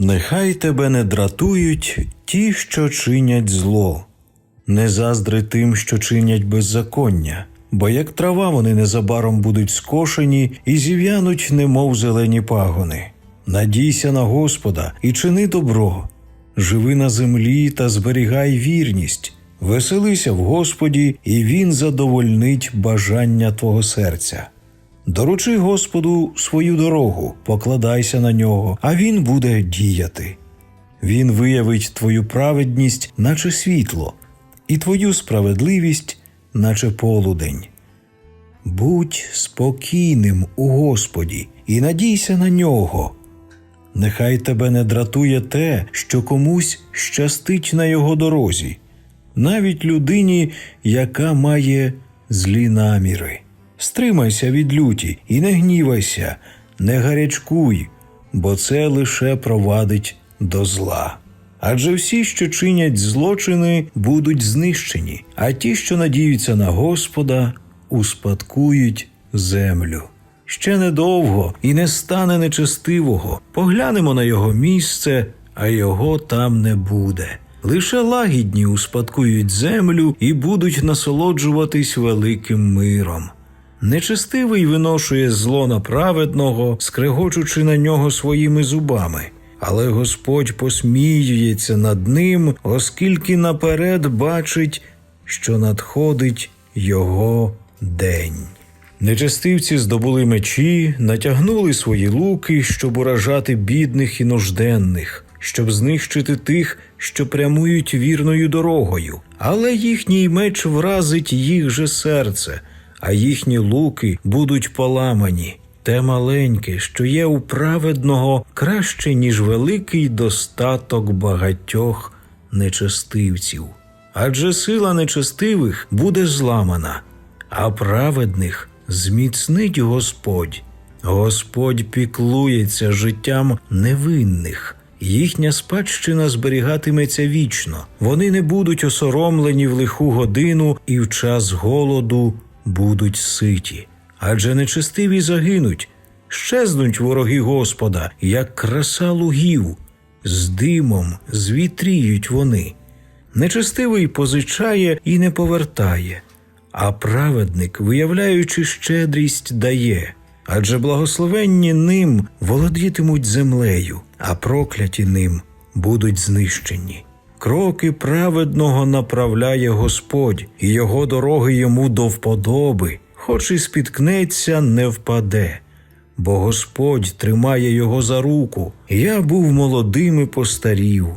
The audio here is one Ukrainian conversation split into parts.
Нехай тебе не дратують ті, що чинять зло, не заздри тим, що чинять беззаконня, бо як трава вони незабаром будуть скошені і зів'януть, немов зелені пагони. Надійся на Господа і чини добро, живи на землі та зберігай вірність, веселися в Господі, і Він задовольнить бажання твого серця. Доручи Господу свою дорогу, покладайся на нього, а він буде діяти. Він виявить твою праведність, наче світло, і твою справедливість, наче полудень. Будь спокійним у Господі і надійся на нього. Нехай тебе не дратує те, що комусь щастить на його дорозі, навіть людині, яка має злі наміри. Стримайся від люті і не гнівайся, не гарячкуй, бо це лише провадить до зла. Адже всі, що чинять злочини, будуть знищені, а ті, що надіються на Господа, успадкують землю. Ще недовго і не стане нечестивого. Поглянемо на його місце, а його там не буде. Лише лагідні успадкують землю і будуть насолоджуватись великим миром. Нечестивий виношує зло на праведного, скрегочучи на нього своїми зубами. Але Господь посміюється над ним, оскільки наперед бачить, що надходить його день. Нечестивці здобули мечі, натягнули свої луки, щоб уражати бідних і нужденних, щоб знищити тих, що прямують вірною дорогою. Але їхній меч вразить їх же серце, а їхні луки будуть поламані. Те маленьке, що є у праведного, краще, ніж великий достаток багатьох нечестивців. Адже сила нечестивих буде зламана, а праведних зміцнить Господь. Господь піклується життям невинних. Їхня спадщина зберігатиметься вічно. Вони не будуть осоромлені в лиху годину і в час голоду будуть ситі. Адже нечестиві загинуть, щезнуть вороги Господа, як краса лугів, з димом звітріють вони. Нечестивий позичає і не повертає, а праведник, виявляючи щедрість, дає. Адже благословенні ним володітимуть землею, а прокляті ним будуть знищені. Кроки праведного направляє Господь, і його дороги йому до вподоби, хоч і спіткнеться, не впаде. Бо Господь тримає його за руку. Я був молодим і постарів,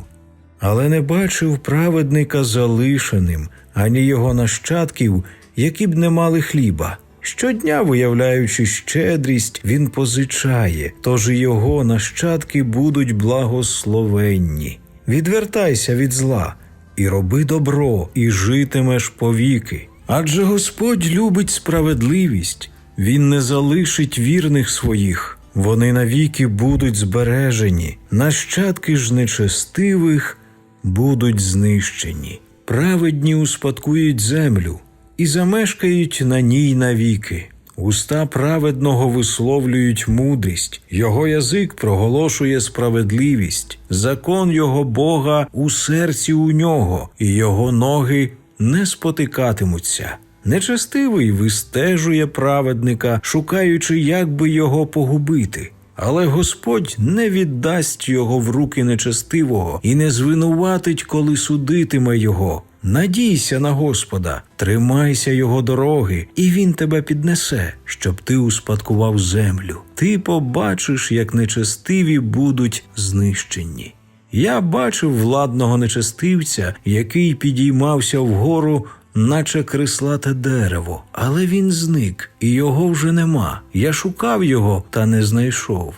але не бачив праведника залишеним, ані його нащадків, які б не мали хліба. Щодня, виявляючи щедрість, він позичає, тож його нащадки будуть благословенні. Відвертайся від зла і роби добро, і житимеш повіки. Адже Господь любить справедливість, Він не залишить вірних своїх, вони навіки будуть збережені, нащадки ж нечестивих будуть знищені. Праведні успадкують землю і замешкають на ній навіки. Уста праведного висловлюють мудрість, його язик проголошує справедливість, закон його Бога у серці у нього, і його ноги не спотикатимуться. Нечестивий вистежує праведника, шукаючи, як би його погубити. Але Господь не віддасть його в руки нечестивого і не звинуватить, коли судитиме його. Надійся на Господа, тримайся його дороги, і він тебе піднесе, щоб ти успадкував землю. Ти побачиш, як нечестиві будуть знищені. Я бачив владного нечестивця, який підіймався вгору, наче крислате дерево, але він зник, і його вже нема. Я шукав його, та не знайшов.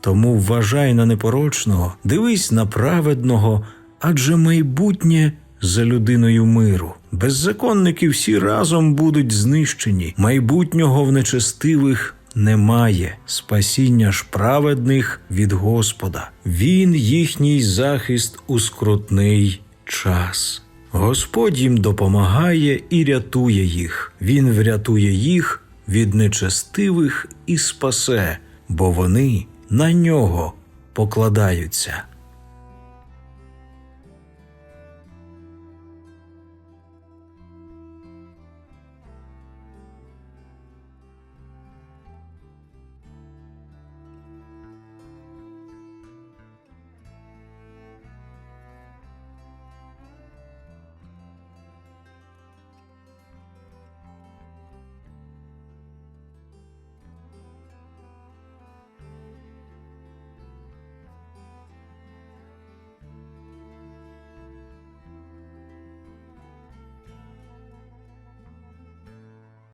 Тому вважай на непорочного, дивись на праведного, адже майбутнє за людиною миру. Беззаконники всі разом будуть знищені, майбутнього в нечестивих немає, спасіння ж праведних від Господа. Він їхній захист у скрутний час. Господь їм допомагає і рятує їх. Він врятує їх від нечестивих і спасе, бо вони на нього покладаються.